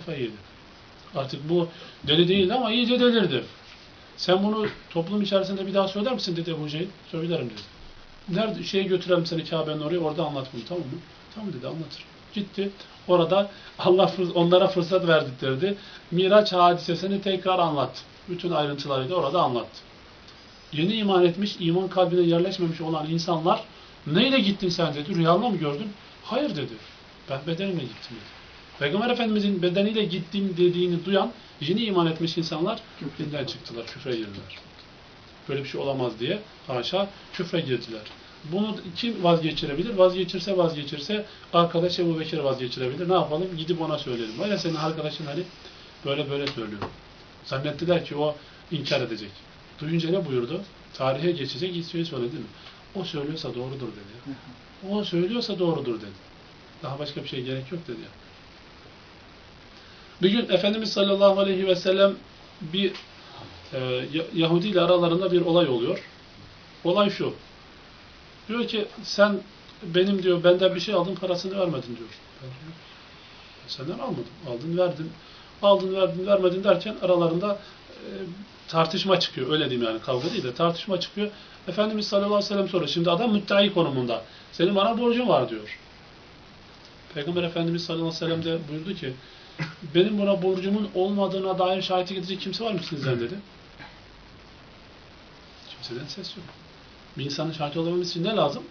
kafayı yedi. Artık bu deli değildi ama iyice delirdi. Sen bunu toplum içerisinde bir daha söyler misin dedi Ebu Cehil. Söylerim dedi. Nerede şeye götürelim seni Kabe'nin oraya orada anlat bunu tamam mı? Tamam dedi anlatır. Gitti. Orada Allah onlara fırsat verdirdi. Miraç hadisesini tekrar anlattı. Bütün ayrıntılarıyla orada anlattı. Yeni iman etmiş, iman kalbine yerleşmemiş olan insanlar neyle gittin sen dedi. Rüyanda mı gördün? Hayır dedi. Ben bedenimle gittim dedi. Peygamber Efendimizin bedeniyle gittim dediğini duyan yeni iman etmiş insanlar dinden çıktılar, küfre girdiler. Böyle bir şey olamaz diye haşa küfre girdiler. Bunu kim vazgeçirebilir? Vazgeçirse vazgeçirse arkadaş Ebu Bekir vazgeçirebilir. Ne yapalım? Gidip ona söyleyelim. Ya senin arkadaşın hani böyle böyle söylüyor. Zannettiler ki o inkar edecek. Duyunca ne buyurdu? Tarihe geçecek ilk şeyi söyledi mi? O söylüyorsa doğrudur dedi. O söylüyorsa doğrudur dedi. Daha başka bir şey gerek yok dedi ya. Bir gün Efendimiz sallallahu aleyhi ve sellem bir e, Ya- Yahudi ile aralarında bir olay oluyor. Olay şu. Diyor ki sen benim diyor benden bir şey aldın parasını vermedin diyor. Senden almadım. Aldın verdin. Aldın verdin vermedin derken aralarında e, tartışma çıkıyor. Öyle diyeyim yani kavga değil de tartışma çıkıyor. Efendimiz sallallahu aleyhi ve sellem soruyor. Şimdi adam müttehai konumunda. Senin bana borcun var diyor. Peygamber Efendimiz sallallahu aleyhi ve sellem de buyurdu ki benim buna borcumun olmadığına dair şahitlik edecek kimse var mı sizden dedi. Kimseden ses yok. Bir insanın şahit olabilmesi için ne lazım?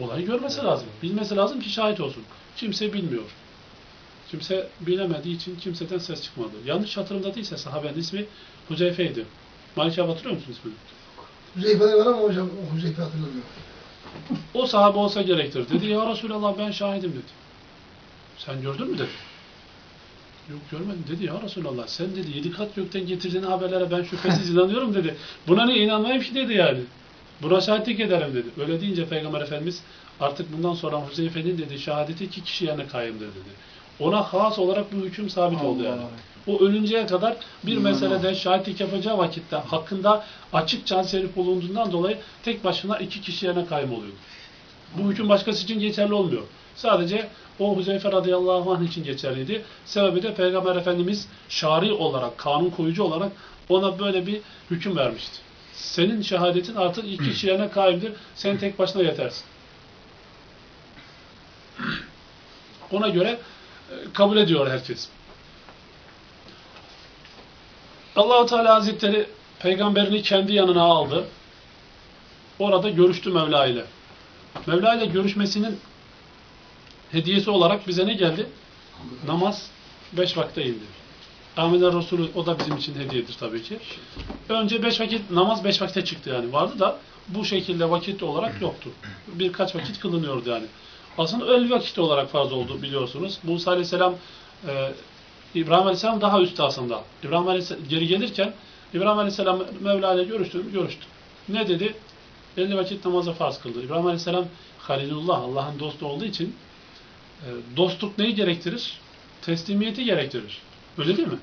Olayı görmesi lazım. Bilmesi lazım ki şahit olsun. Kimse bilmiyor. Kimse bilemediği için kimseden ses çıkmadı. Yanlış hatırımda değilse sahabenin ismi Huzeyfe'ydi. Malik abi hatırlıyor musun ismini? Huzeyfe'de var ama hocam Huzeyfe hatırlamıyor. O sahabe olsa gerektir. Dedi ya Resulallah ben şahidim dedi. Sen gördün mü dedi. Yok görmedim dedi ya Resulallah. Sen dedi yedi kat gökten getirdiğin haberlere ben şüphesiz inanıyorum dedi. Buna ne inanmayayım ki dedi yani. Buna şahitlik ederim dedi. Öyle deyince Peygamber Efendimiz artık bundan sonra Huzeyfe'nin dedi şehadeti iki kişi yerine kayımdır dedi. Ona has olarak bu hüküm sabit oldu yani. O ölünceye kadar bir Allah. meselede şahitlik yapacağı vakitte hakkında açık can serif bulunduğundan dolayı tek başına iki kişi yerine kaym oluyordu. Bu hüküm başkası için geçerli olmuyor. Sadece o Huzeyfe radıyallahu anh için geçerliydi. Sebebi de Peygamber Efendimiz şari olarak, kanun koyucu olarak ona böyle bir hüküm vermişti. Senin şehadetin artık iki kişi yerine kaimdir. Sen tek başına yetersin. Ona göre e, kabul ediyor herkes. Allahu Teala Hazretleri peygamberini kendi yanına aldı. Orada görüştü Mevla ile. Mevla ile görüşmesinin hediyesi olarak bize ne geldi? Namaz beş vakte indi. Amine Resulü o da bizim için hediyedir tabii ki. Önce beş vakit namaz beş vakte çıktı yani. Vardı da bu şekilde vakit olarak yoktu. Birkaç vakit kılınıyordu yani. Aslında öyle vakit olarak farz oldu biliyorsunuz. Musa Aleyhisselam e, İbrahim Aleyhisselam daha üstü aslında. İbrahim Aleyhisselam geri gelirken İbrahim Aleyhisselam Mevla ile görüştü? Görüştü. Ne dedi? 50 vakit namazı farz kıldı. İbrahim Aleyhisselam Halilullah, Allah'ın dostu olduğu için e, dostluk neyi gerektirir? Teslimiyeti gerektirir. Öyle değil mi?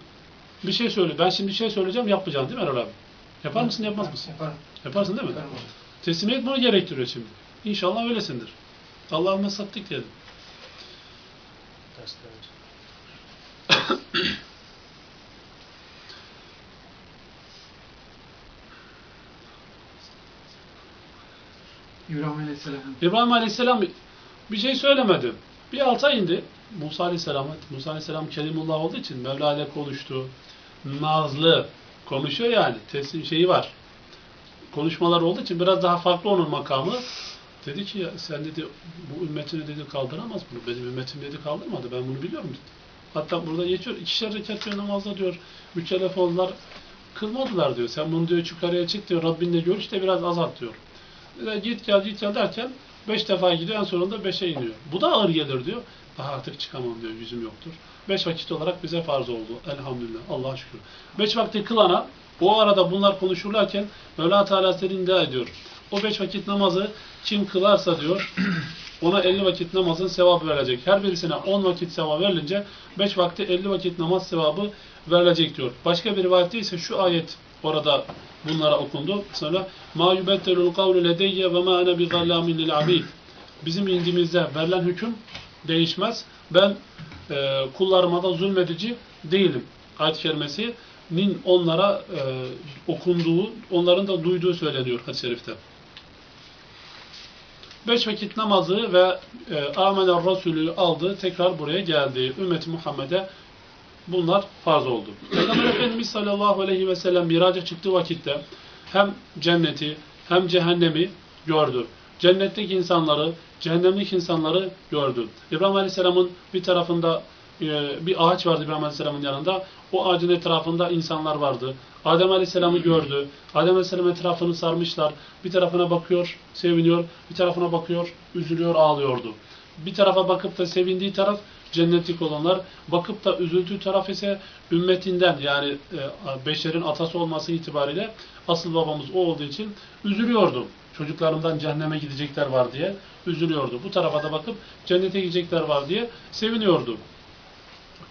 Bir şey söyle. Ben şimdi bir şey söyleyeceğim, yapmayacaksın değil mi Erol abi? Yapar mısın, yapmaz mısın? Yaparım. Yaparsın değil mi? Yaparım. Teslimiyet bunu gerektiriyor şimdi. İnşallah öylesindir. Allah'ıma sattık diyelim. İbrahim Aleyhisselam. İbrahim Aleyhisselam bir şey söylemedi. Bir alta indi. Musa Aleyhisselam, Musa Aleyhisselam Kelimullah olduğu için Mevla ile konuştu. Nazlı konuşuyor yani. Teslim şeyi var. Konuşmalar olduğu için biraz daha farklı onun makamı. Dedi ki ya sen dedi bu ümmetini dedi kaldıramaz bunu. Benim ümmetim dedi kaldırmadı. Ben bunu biliyorum dedi. Hatta burada geçiyor. İkişer rekat diyor namazda diyor. Mükellef oldular. Kılmadılar diyor. Sen bunu diyor yukarıya çık diyor. Rabbinle görüş de biraz azalt diyor. Ve git gel git gel derken beş defa gidiyor en sonunda beşe iniyor. Bu da ağır gelir diyor. Daha artık çıkamam diyor yüzüm yoktur. Beş vakit olarak bize farz oldu. Elhamdülillah. Allah'a şükür. Beş vakti kılana o arada bunlar konuşurlarken Mevla Teala iddia ediyor. O beş vakit namazı kim kılarsa diyor ona 50 vakit namazın sevabı verilecek. Her birisine 10 vakit sevabı verilince 5 vakti 50 vakit namaz sevabı verilecek diyor. Başka bir rivayette ise şu ayet orada bunlara okundu. Sonra ma yubettelul kavlu ledeyye ve ma ene bi gallamin abid. Bizim indimizde verilen hüküm değişmez. Ben e, kullarıma da zulmedici değilim. Ayet-i kerimesinin onlara e, okunduğu, onların da duyduğu söyleniyor hadis-i şerifte. Beş vakit namazı ve e, Amener Resulü aldı, tekrar buraya geldi. Ümmeti Muhammed'e bunlar farz oldu. Peygamber Efendimiz sallallahu aleyhi ve sellem miraca çıktığı vakitte hem cenneti hem cehennemi gördü. Cennetteki insanları, cehennemdeki insanları gördü. İbrahim Aleyhisselam'ın bir tarafında e, bir ağaç vardı İbrahim Aleyhisselam'ın yanında. O ağacın etrafında insanlar vardı. Adem Aleyhisselam'ı gördü. Adem Aleyhisselam etrafını sarmışlar. Bir tarafına bakıyor, seviniyor. Bir tarafına bakıyor, üzülüyor, ağlıyordu. Bir tarafa bakıp da sevindiği taraf cennetlik olanlar, bakıp da üzüldüğü taraf ise ümmetinden yani e, beşerin atası olması itibariyle asıl babamız o olduğu için üzülüyordu. Çocuklarımdan cehenneme gidecekler var diye üzülüyordu. Bu tarafa da bakıp cennete gidecekler var diye seviniyordu.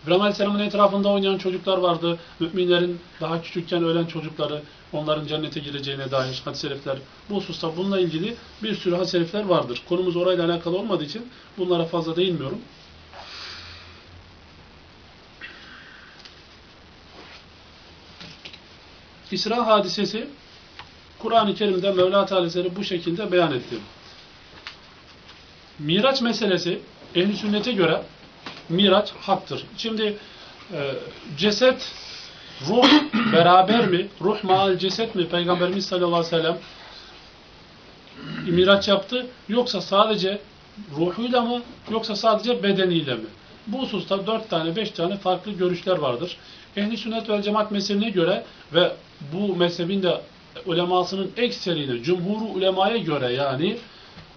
İbrahim Aleyhisselam'ın etrafında oynayan çocuklar vardı. Müminlerin daha küçükken ölen çocukları, onların cennete gireceğine dair hadis-i şerifler. Bu hususta bununla ilgili bir sürü hadis-i şerifler vardır. Konumuz orayla alakalı olmadığı için bunlara fazla değinmiyorum. İsra hadisesi Kur'an-ı Kerim'de Mevla Teala'ları bu şekilde beyan etti. Miraç meselesi ehl sünnete göre Miraç haktır. Şimdi e, ceset ruh beraber mi? Ruh maal ceset mi? Peygamberimiz sallallahu aleyhi ve sellem miraç yaptı. Yoksa sadece ruhuyla mı? Yoksa sadece bedeniyle mi? Bu hususta dört tane, beş tane farklı görüşler vardır. Ehli sünnet ve cemaat mezhebine göre ve bu mezhebin de ulemasının ekseriyle, cumhuru ulemaya göre yani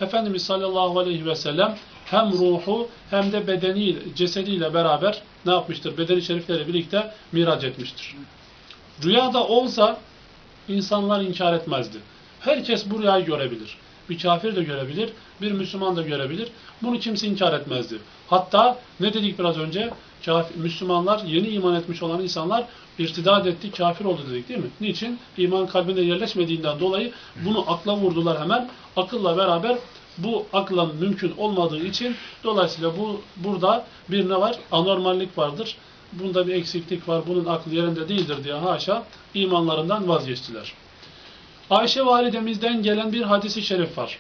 Efendimiz sallallahu aleyhi ve sellem hem ruhu hem de bedeni, cesediyle beraber ne yapmıştır? Bedeni şerifleri birlikte miraç etmiştir. Rüyada olsa insanlar inkar etmezdi. Herkes bu rüyayı görebilir. Bir kafir de görebilir, bir Müslüman da görebilir. Bunu kimse inkar etmezdi. Hatta ne dedik biraz önce? Kafir, Müslümanlar, yeni iman etmiş olan insanlar irtidat etti, kafir oldu dedik değil mi? Niçin? İman kalbinde yerleşmediğinden dolayı bunu akla vurdular hemen. Akılla beraber bu akla mümkün olmadığı için dolayısıyla bu burada bir ne var? Anormallik vardır. Bunda bir eksiklik var. Bunun aklı yerinde değildir diye haşa imanlarından vazgeçtiler. Ayşe validemizden gelen bir hadisi şerif var.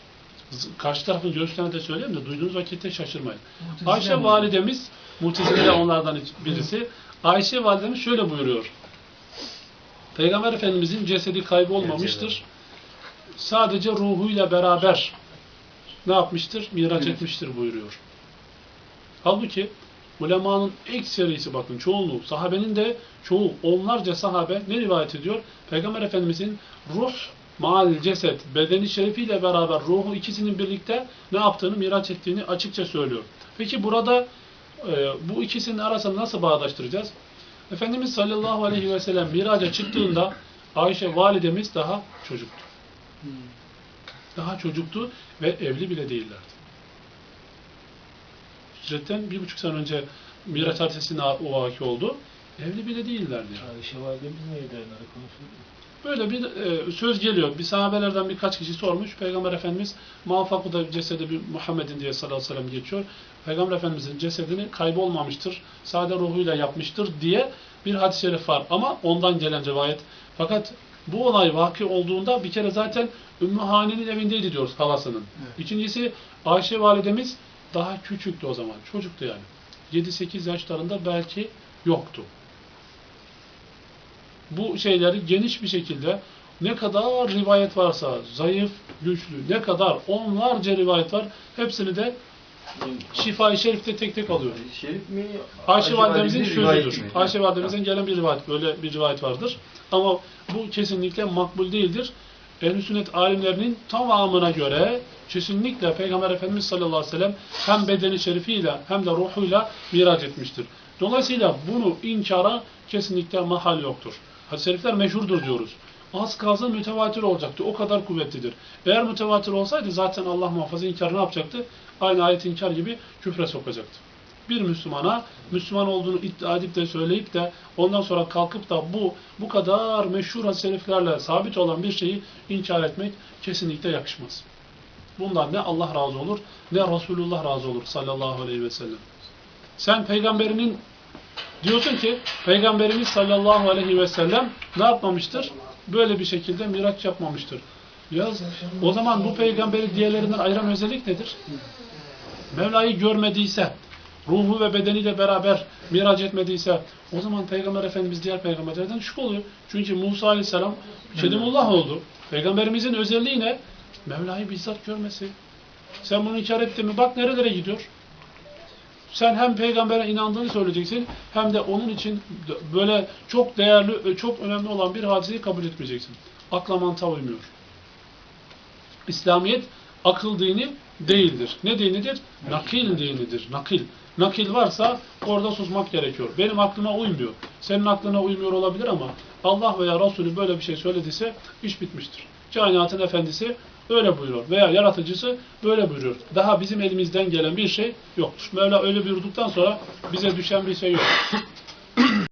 Karşı tarafın görüşlerini de söyleyeyim de duyduğunuz vakitte şaşırmayın. Ayşe validemiz, Mutezile de onlardan birisi. Ayşe validemiz şöyle buyuruyor. Peygamber Efendimizin cesedi kaybolmamıştır. Sadece ruhuyla beraber ne yapmıştır? Miraç etmiştir buyuruyor. Halbuki ulemanın ekserisi bakın çoğunluğu, sahabenin de çoğu onlarca sahabe ne rivayet ediyor? Peygamber Efendimizin ruh maal ceset, bedeni şerifiyle beraber ruhu ikisinin birlikte ne yaptığını, miraç ettiğini açıkça söylüyor. Peki burada e, bu ikisinin arasını nasıl bağdaştıracağız? Efendimiz sallallahu aleyhi ve sellem miraca çıktığında Ayşe validemiz daha çocuktu. Daha çocuktu ve evli bile değillerdi. Hicretten bir buçuk sene önce Miraç hadisesinde o vaki oldu. Evli bile değillerdi. yani. Ayşe validemiz neydi konuşuyordu? Böyle bir e, söz geliyor. Bir sahabelerden birkaç kişi sormuş. Peygamber Efendimiz muvaffakıda cesedi bir Muhammed'in diye sallallahu aleyhi ve sellem geçiyor. Peygamber Efendimizin cesedini kaybolmamıştır. Sade ruhuyla yapmıştır diye bir hadis-i şerif var. Ama ondan gelen rivayet. Fakat bu olay vaki olduğunda bir kere zaten Ümmü Hani'nin evindeydi diyoruz halasının. Evet. İkincisi Ayşe validemiz daha küçüktü o zaman. Çocuktu yani. 7-8 yaşlarında belki yoktu bu şeyleri geniş bir şekilde ne kadar rivayet varsa zayıf, güçlü, ne kadar onlarca rivayet var hepsini de Şifa-i Şerif'te tek tek alıyor. Şerif mi? Ayşe validemizin sözüdür. Ayşe validemizin gelen bir rivayet, böyle bir rivayet vardır. Ama bu kesinlikle makbul değildir. Ehl-i sünnet alimlerinin tamamına göre kesinlikle Peygamber Efendimiz sallallahu aleyhi ve sellem hem bedeni şerifiyle hem de ruhuyla miraç etmiştir. Dolayısıyla bunu inkara kesinlikle mahal yoktur. Hadis-i şerifler meşhurdur diyoruz. Az kalsın mütevatir olacaktı. O kadar kuvvetlidir. Eğer mütevatir olsaydı zaten Allah muhafaza inkar ne yapacaktı? Aynı ayet inkar gibi küfre sokacaktı. Bir Müslümana Müslüman olduğunu iddia edip de söyleyip de ondan sonra kalkıp da bu bu kadar meşhur hadis-i şeriflerle sabit olan bir şeyi inkar etmek kesinlikle yakışmaz. Bundan ne Allah razı olur ne Resulullah razı olur sallallahu aleyhi ve sellem. Sen peygamberinin diyorsun ki peygamberimiz sallallahu aleyhi ve sellem ne yapmamıştır? Böyle bir şekilde miraç yapmamıştır. Ya o zaman bu peygamberi diğerlerinden ayıran özellik nedir? Mevla'yı görmediyse, ruhu ve bedeniyle beraber miraç etmediyse o zaman Peygamber Efendimiz diğer peygamberlerden düşük oluyor. Çünkü Musa Aleyhisselam Kelimullah oldu. Peygamberimizin özelliği ne? Mevla'yı bizzat görmesi. Sen bunu inkar ettin mi? Bak nerelere gidiyor. Sen hem peygambere inandığını söyleyeceksin hem de onun için böyle çok değerli, çok önemli olan bir hadiseyi kabul etmeyeceksin. Akla mantığa uymuyor. İslamiyet akıl dini değildir. Ne dinidir? Nakil dinidir. Nakil. Nakil varsa orada susmak gerekiyor. Benim aklıma uymuyor. Senin aklına uymuyor olabilir ama Allah veya Resulü böyle bir şey söylediyse iş bitmiştir. Kainatın efendisi öyle buyuruyor. Veya yaratıcısı böyle buyuruyor. Daha bizim elimizden gelen bir şey yoktur. Mevla öyle buyurduktan sonra bize düşen bir şey yok.